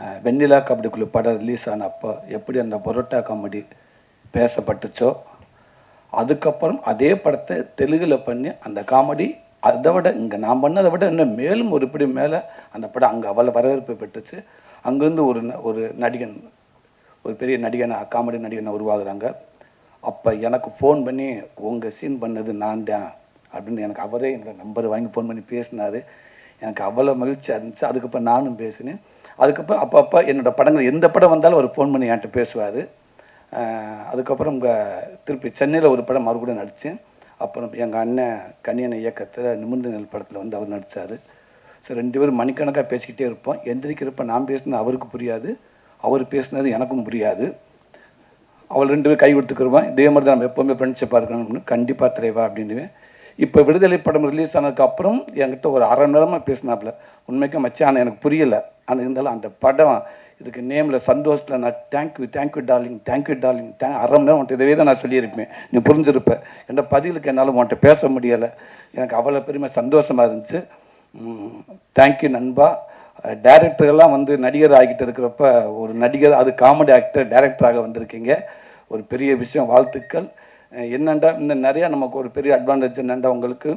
வெண்ணிலா கபடிக்குழு படம் ரிலீஸ் ஆன அப்போ எப்படி அந்த பரோட்டா காமெடி பேசப்பட்டுச்சோ அதுக்கப்புறம் அதே படத்தை தெலுங்கில் பண்ணி அந்த காமெடி அதை விட இங்கே நான் பண்ணதை விட இன்னும் மேலும் ஒரு இப்படி மேலே அந்த படம் அங்கே அவ்வளோ வரவேற்பு பெற்றுச்சு. அங்கேருந்து ஒரு ந- ஒரு நடிகன் ஒரு பெரிய நடிகனை காமெடி நடிகனை உருவாகுறாங்க. அப்போ எனக்கு ஃபோன் பண்ணி உங்கள் சீன் பண்ணது நான் தான் அப்படின்னு எனக்கு அவரே என்னோடய நம்பர் வாங்கி ஃபோன் பண்ணி பேசினார். எனக்கு அவ்வளோ மகிழ்ச்சியாக இருந்துச்சு. அதுக்கப்புறம் நானும் பேசினேன். அதுக்கப்புறம் அப்பப்போ என்னோட படங்கள் எந்த படம் வந்தாலும் அவர் ஃபோன் பண்ணி என்கிட்ட பேசுவார். அதுக்கப்புறம் இங்கே திருப்பி சென்னையில் ஒரு படம் மறுபடியும் நடித்தேன் அப்புறம் எங்கள் அண்ணன் கன்னியனை இயக்கத்தில் நிமிர்ந்த நெல் படத்தில் வந்து அவர் நடித்தார் ஸோ ரெண்டு பேரும் மணிக்கணக்காக பேசிக்கிட்டே இருப்போம். எந்திரிக்கிறப்ப நான் பேசினது அவருக்கு புரியாது. அவர் பேசினது எனக்கும் புரியாது. அவள் ரெண்டு பேரும் கை கொடுத்துக்கிறோம் இதே மாதிரி தான் நம்ம எப்போவுமே ஃப்ரெண்ட்ஷிப்பாக இருக்கணும்னு கண்டிப்பாக தலைவா அப்படின்னுவேன். இப்போ விடுதலை படம் ரிலீஸ் ஆனதுக்கு அப்புறம் என்கிட்ட ஒரு அரை மணி நேரமாக பேசினாப்புல உண்மைக்கும் மச்சான் எனக்கு புரியலை. ஆனால் இருந்தாலும் அந்த படம் இதுக்கு நேமில் சந்தோஷத்தில் நான் thank you thank you darling thank you darling thank அரை மணி நேரம் உன்ட்ட இதவே தான் நான் சொல்லியிருப்பேன். நீ புரிஞ்சிருப்ப. என்ற பதிலுக்கு என்னால் உன்கிட்ட பேச முடியலை. எனக்கு அவ்வளோ பெருமை சந்தோஷமாக இருந்துச்சு. தேங்க்யூ நண்பா. டேரக்டர்கள்லாம் வந்து நடிகர் ஆகிட்டு இருக்கிறப்ப ஒரு நடிகர் அது காமெடி ஆக்டர் டேரக்டராக வந்திருக்கீங்க. ஒரு பெரிய விஷயம் வாழ்த்துக்கள். அஹ் இந்த நிறையா நமக்கு ஒரு பெரிய அட்வான்டேஜ் என்னண்டா உங்களுக்கு?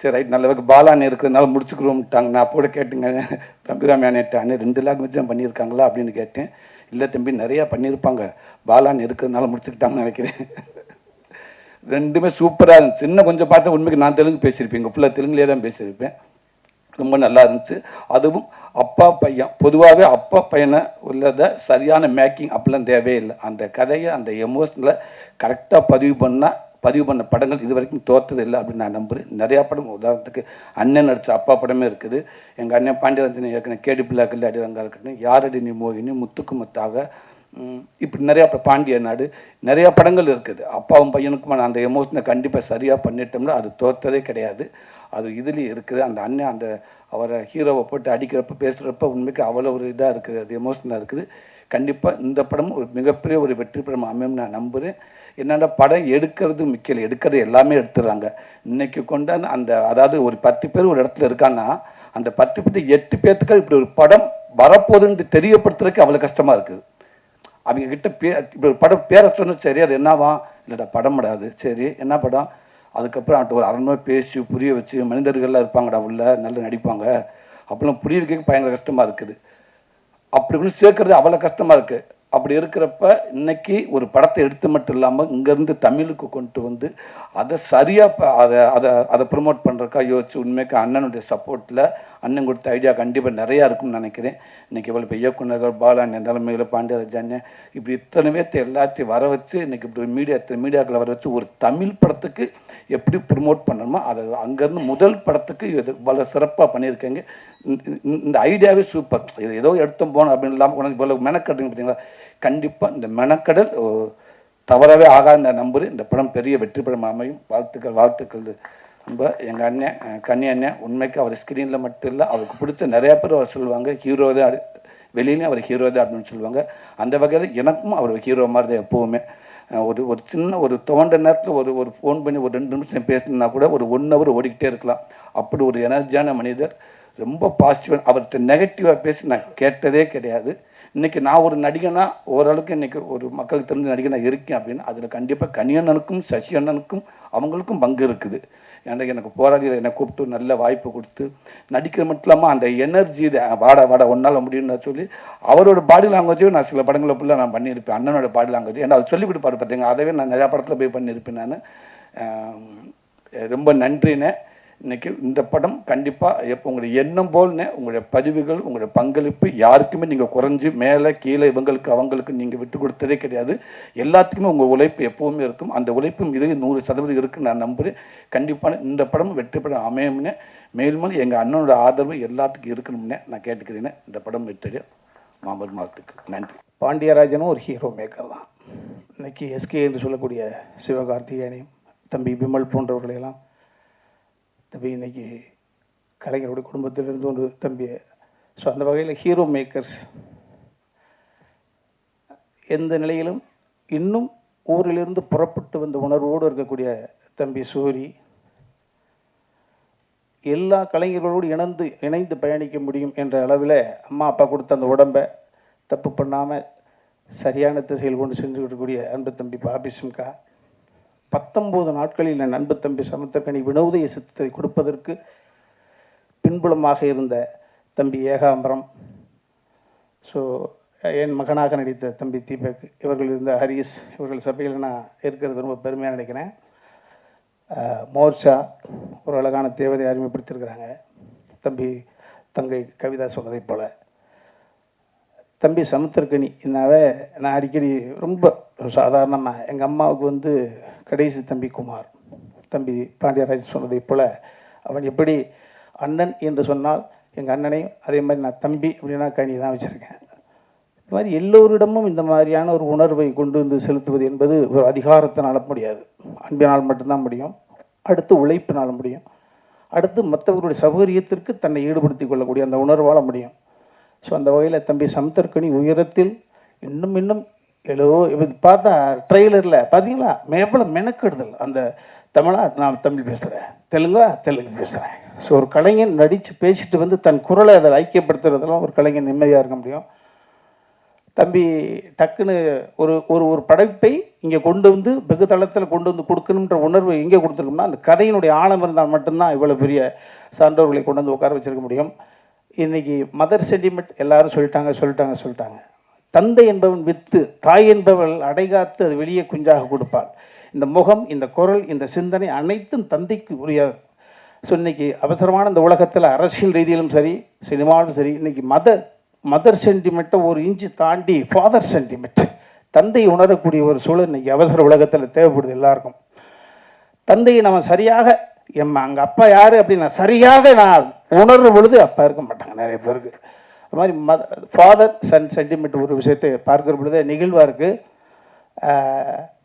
சரி ரைட் நல்ல பாலாண்ணே இருக்கிறதுனால முடிச்சுக்கிறோம்ட்டாங்க நான் அப்போ கூட கேட்டுங்க தம்பிராமி அண்ணேட்டானே ரெண்டு லாங்குவேஜ் தான் பண்ணியிருக்காங்களா அப்படின்னு கேட்டேன். இல்லை தம்பி நிறையா பண்ணியிருப்பாங்க. பாலாண்ணே இருக்கிறதுனால முடிச்சுக்கிட்டாங்கன்னு நினைக்கிறேன். ரெண்டுமே சூப்பராக இருந்துச்சு. இன்னும் கொஞ்சம் பார்த்தா உண்மைக்கு நான் தெலுங்கு பேசியிருப்பேன். எங்கள் ஃபுல்லாக தெலுங்குலேயே தான் பேசியிருப்பேன். ரொம்ப நல்லா இருந்துச்சு. அதுவும் அப்பா பையன் பொதுவாகவே அப்பா பையனை உள்ளதை சரியான மேக்கிங் அப்படிலாம் தேவையே இல்லை அந்த கதையை அந்த எமோஷனில் கரெக்டாக பதிவு பண்ணால் பதிவு பண்ண படங்கள் இது வரைக்கும் தோற்றது இல்லை அப்படின்னு நான் நம்புகிறேன் நிறையா படம் உதாரணத்துக்கு அண்ணன் நடித்த அப்பா படமே இருக்குது. எங்கள் அண்ணன் பாண்டியரஞ்சன் இயக்குன கேடி பிள்ளாக்கல் அடிரங்கா இருக்கட்டும் யாரடி நீ மோகினி முத்துக்கு முத்தாக இப்படி நிறையா இப்போ பாண்டிய நாடு நிறையா படங்கள் இருக்குது. அப்பாவும் பையனுக்குமான அந்த எமோஷனை கண்டிப்பாக சரியாக பண்ணிட்டோம்னா அது தோற்றதே கிடையாது. அது இதுலேயும் இருக்குது. அந்த அண்ணன் அந்த அவரை ஹீரோவை போட்டு அடிக்கிறப்ப பேசுகிறப்ப உண்மைக்கு அவ்வளோ ஒரு இதாக இருக்குது. அது எமோஷனாக இருக்குது. கண்டிப்பாக இந்த படம் ஒரு மிகப்பெரிய ஒரு வெற்றி படம் அமையும் நான் நம்புகிறேன் என்னென்னா படம் எடுக்கிறது முக்கியம் எடுக்கிறது எல்லாமே எடுத்துடுறாங்க. இன்னைக்கு கொண்டாந்து அந்த அதாவது ஒரு பத்து பேர் ஒரு இடத்துல இருக்கான்னா அந்த பத்து பேர் எட்டு பேர்த்துக்கு இப்படி ஒரு படம் வரப்போகுதுன்னு தெரியப்படுத்துறதுக்கு அவ்வளோ கஷ்டமாக இருக்குது அவங்க கிட்ட பே இப்படி ஒரு படம் பேரை சொன்னது சரி அது என்னவா? இல்லைடா படம் படாது சரி என்ன படம்? அதுக்கப்புறம் அவன்கிட்ட ஒரு அரை பேசி புரிய வச்சு மனிதர்கள்லாம் இருப்பாங்கடா உள்ள நல்லா நடிப்பாங்க. அப்படிலாம் புரிய வைக்க பயங்கர கஷ்டமாக இருக்குது. அப்படி இப்படின்னு சேர்க்கறது அவ்வளோ கஷ்டமாக இருக்குது அப்படி இருக்கிறப்ப இன்னைக்கு ஒரு படத்தை எடுத்து மட்டும் இல்லாமல் இங்கேருந்து தமிழுக்கு கொண்டு வந்து அதை சரியாக அதை அதை அதை ப்ரொமோட் பண்ணுறக்கா யோசிச்சு உண்மைக்கு அண்ணனுடைய சப்போர்ட்டில் அண்ணன் கொடுத்த ஐடியா கண்டிப்பாக நிறையா இருக்கும்னு நினைக்கிறேன். இன்னைக்கு இவ்வளோ இப்போ இயக்குநர்கள் பாலாண்ணன் தலைமையில் பாண்டியராஜ் இப்படி இத்தனை பேர்த்த எல்லாத்தையும் வர வச்சு இன்னைக்கு இப்படி மீடியா மீடியாக்களை வர வச்சு ஒரு தமிழ் படத்துக்கு எப்படி ப்ரொமோட் பண்ணணுமோ அதை அங்கேருந்து முதல் படத்துக்கு இது பல சிறப்பாக பண்ணியிருக்கேங்க. இந்த- ஐடியாவே சூப்பர் இது ஏதோ எடுத்தோம் போனோம் அப்படின்னு இல்லாமல் உனக்கு இவ்வளோ பார்த்தீங்களா? கண்டிப்பாக இந்த மெனக்கடல் ஓ, தவறவே ஆகாத நான் இந்த படம் பெரிய வெற்றி படம் அமையும். வாழ்த்துக்கள் வாழ்த்துக்கள். ரொம்ப எங்கள் அண்ணன் கன்னி அண்ணன் உண்மைக்கு அவர் ஸ்க்ரீனில் மட்டும் இல்லை அவருக்கு பிடிச்ச நிறையா பேர் அவர் சொல்லுவாங்க. ஹீரோ தான் அடி- வெளியிலையும் அவர் ஹீரோ தான் அப்படின்னு சொல்லுவாங்க. அந்த வகையில் எனக்கும் அவர் ஹீரோ மாதிரி தான் எப்போவுமே. ஒரு ஒரு சின்ன ஒரு தோண்ட நேரத்தில் ஒரு ஒரு ஃபோன் பண்ணி ஒரு ரெண்டு நிமிஷம் பேசினா கூட ஒரு ஒன் ஹவர் ஓடிக்கிட்டே இருக்கலாம். அப்படி ஒரு எனர்ஜியான மனிதர் ரொம்ப பாசிட்டிவாக அவர்கிட்ட நெகட்டிவாக பேசி நான் கேட்டதே கிடையாது. இன்னைக்கு நான் ஒரு நடிகனா ஓரளவுக்கு இன்றைக்கி ஒரு மக்களுக்கு தெரிஞ்ச நடிகனாக இருக்கேன் அப்படின்னு அதில் கண்டிப்பாக கனியண்ணனுக்கும் சசி அண்ணனுக்கும் அவங்களுக்கும் பங்கு இருக்குது. ஏன்னா எனக்கு போராடி என்னை கூப்பிட்டு நல்ல வாய்ப்பு கொடுத்து நடிக்கிற மட்டும் இல்லாமல் அந்த எனர்ஜி வாட வாட ஒன்றால் முடியும்னு சொல்லி அவரோட பாடி லாங்குவேஜையும் நான் சில படங்களில் ஃபுல்லாக நான் பண்ணியிருப்பேன். அண்ணனோட பாடி லாங்குவேஜ் ஏன்னா அவர் சொல்லி கொடுப்பாரு பார்த்தீங்க அதவே நான் நிறையா படத்தில் போய் பண்ணியிருப்பேன் நான். ரொம்ப நன்றிண்ணே. இன்றைக்கி இந்த படம் கண்டிப்பாக எப்போ உங்களுடைய எண்ணம் போல்னே உங்களுடைய பதிவுகள் உங்களுடைய பங்களிப்பு யாருக்குமே நீங்கள் குறைஞ்சி மேலே கீழே இவங்களுக்கு அவங்களுக்கு நீங்கள் விட்டு கொடுத்ததே கிடையாது. எல்லாத்துக்குமே உங்கள் உழைப்பு எப்போவுமே இருக்கும். அந்த உழைப்பும் இது நூறு சதவீதம் இருக்குன்னு நான் நம்புகிறேன் கண்டிப்பான இந்த படம் வெற்றி படம் அமையும்னே மேலும் எங்கள் அண்ணனோட ஆதரவு எல்லாத்துக்கும் இருக்கணும்னே நான் கேட்டுக்கிறேன் இந்த படம் வெற்றி மாம்பல் மாதத்துக்கு நன்றி. பாண்டியராஜனும் ஒரு ஹீரோ மேக்கர் தான். இன்னைக்கு எஸ்கே என்று சொல்லக்கூடிய சிவகார்த்திகேயனையும் தம்பி விமல் போன்றவர்களையெல்லாம் தம்பி இன்னைக்கு கலைஞருடைய குடும்பத்திலிருந்து ஒரு தம்பி ஸோ அந்த வகையில் ஹீரோ மேக்கர்ஸ் எந்த நிலையிலும் இன்னும் ஊரிலிருந்து புறப்பட்டு வந்த உணர்வோடு இருக்கக்கூடிய தம்பி சூரி எல்லா கலைஞர்களோடு இணைந்து இணைந்து பயணிக்க முடியும் என்ற அளவில் அம்மா அப்பா கொடுத்த அந்த உடம்பை தப்பு பண்ணாமல் சரியான திசையில் கொண்டு சென்று இருக்கக்கூடிய அன்பு தம்பி பாபி சிம்கா. பத்தொம்போது நாட்களில் என் அன்பு தம்பி சமுத்திரக்கனி வினோதய சித்தத்தை கொடுப்பதற்கு பின்புலமாக இருந்த தம்பி ஏகாம்பரம். ஸோ என் மகனாக நடித்த தம்பி தீபக் இவர்கள் இருந்த ஹரிஸ் இவர்கள் சபையில் நான் இருக்கிறது ரொம்ப பெருமையாக நினைக்கிறேன். மோர்ச்சா ஒரு அழகான தேவதை அறிமுகப்படுத்தியிருக்கிறாங்க. தம்பி தங்கை கவிதா சொன்னதைப் போல். தம்பி சமுத்திரக்கணி என்னாவே நான் அடிக்கடி ரொம்ப சாதாரணமாக எங்கள் அம்மாவுக்கு வந்து கடைசி தம்பி குமார். தம்பி பாண்டியராஜ் சொன்னதைப் போல் அவன் எப்படி அண்ணன் என்று சொன்னால் எங்கள் அண்ணனையும் அதே மாதிரி நான் தம்பி அப்படின்னா கணி தான் வச்சுருக்கேன். இது மாதிரி எல்லோரிடமும் இந்த மாதிரியான ஒரு உணர்வை கொண்டு வந்து செலுத்துவது என்பது ஒரு அதிகாரத்தினால முடியாது. அன்பினால் மட்டும்தான் முடியும். அடுத்து உழைப்பினால் முடியும். அடுத்து மற்றவர்களுடைய சௌகரியத்திற்கு தன்னை ஈடுபடுத்திக் கொள்ளக்கூடிய அந்த உணர்வால் முடியும். ஸோ அந்த வகையில் தம்பி சம்தர்கனி உயரத்தில் இன்னும் இன்னும் ஹலோ இது பார்த்தா ட்ரெய்லரில் பார்த்தீங்களா எவ்வளோ மெனக்கெடுதல். அந்த தமிழா நான் தமிழ் பேசுகிறேன் தெலுங்கா தெலுங்கு பேசுகிறேன் ஸோ ஒரு கலைஞன் நடித்து பேசிட்டு வந்து தன் குரலை அதை ஐக்கியப்படுத்துறதெல்லாம் ஒரு கலைஞன் நிம்மதியாக இருக்க முடியும். தம்பி டக்குன்னு ஒரு ஒரு ஒரு படைப்பை இங்கே கொண்டு வந்து வெகு தளத்தில் கொண்டு வந்து கொடுக்கணுன்ற உணர்வு எங்கே கொடுத்துருக்கோம்னா அந்த கதையினுடைய ஆழம் இருந்தால் மட்டும்தான் இவ்வளோ பெரிய சான்றோர்களை கொண்டு வந்து உட்கார வச்சிருக்க முடியும். இன்றைக்கி மதர் சென்டிமெண்ட் எல்லாரும் சொல்லிட்டாங்க சொல்லிட்டாங்க சொல்லிட்டாங்க. தந்தை என்பவன் வித்து தாய் என்பவள் அடைகாத்து அது வெளியே குஞ்சாக கொடுப்பாள். இந்த முகம் இந்த குரல் இந்த சிந்தனை அனைத்தும் தந்தைக்கு உரிய ஸோ இன்னைக்கு அவசரமான இந்த உலகத்தில் அரசியல் ரீதியிலும் சரி சினிமாவிலும் சரி இன்னைக்கு மத மதர் சென்டிமெண்ட்டை ஒரு இன்ச்சு தாண்டி ஃபாதர் சென்டிமெண்ட் தந்தை உணரக்கூடிய ஒரு சூழல் இன்னைக்கு அவசர உலகத்தில் தேவைப்படுது எல்லாருக்கும். தந்தையை நம்ம சரியாக எம் அங்கே அப்பா யார் அப்படின்னா சரியாக நான் உணர்ற பொழுது அப்பா இருக்க மாட்டாங்க நிறைய பேருக்கு. அது மாதிரி மத ஃபாதர் சன் சென்டிமெண்ட் ஒரு விஷயத்தை பார்க்குற பொழுது நிகழ்வாக இருக்குது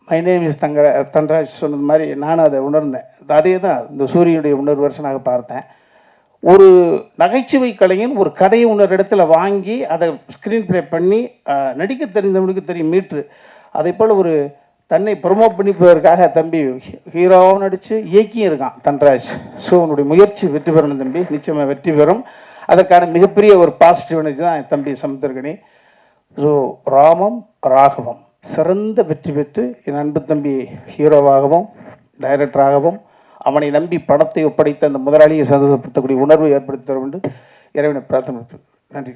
மை நேம் இஸ் தங்க தன்ராஜ் சொன்னது மாதிரி நானும் அதை உணர்ந்தேன். அதே தான் இந்த சூரியனுடைய உணர்வு வருஷனாக பார்த்தேன். ஒரு நகைச்சுவை கலைஞன் ஒரு கதையை இன்னொரு இடத்துல வாங்கி அதை ஸ்க்ரீன் ப்ளே பண்ணி நடிக்க தெரிந்தவனுக்கு தெரியும் மீட்ரு. அதே போல் ஒரு தன்னை ப்ரொமோட் பண்ணிப்பதற்காக தம்பி ஹீரோவும் நடித்து இயக்கியும் இருக்கான் தன்ராஜ். ஸோ உன்னுடைய முயற்சி வெற்றி பெறணும் தம்பி. நிச்சயமாக வெற்றி பெறும். அதற்கான மிகப்பெரிய ஒரு பாசிட்டிவ் எனர்ஜி தான் என் தம்பி சமுத்திரகனி. ஸோ ராமம் ராகவம். சிறந்த வெற்றி பெற்று என் அன்பு தம்பி ஹீரோவாகவும் டைரக்டராகவும் அவனை நம்பி படத்தை ஒப்படைத்த அந்த முதலாளியை சந்தோஷப்படுத்தக்கூடிய உணர்வை ஏற்படுத்த வேண்டும் இறைவனை பிரார்த்தனை நன்றி.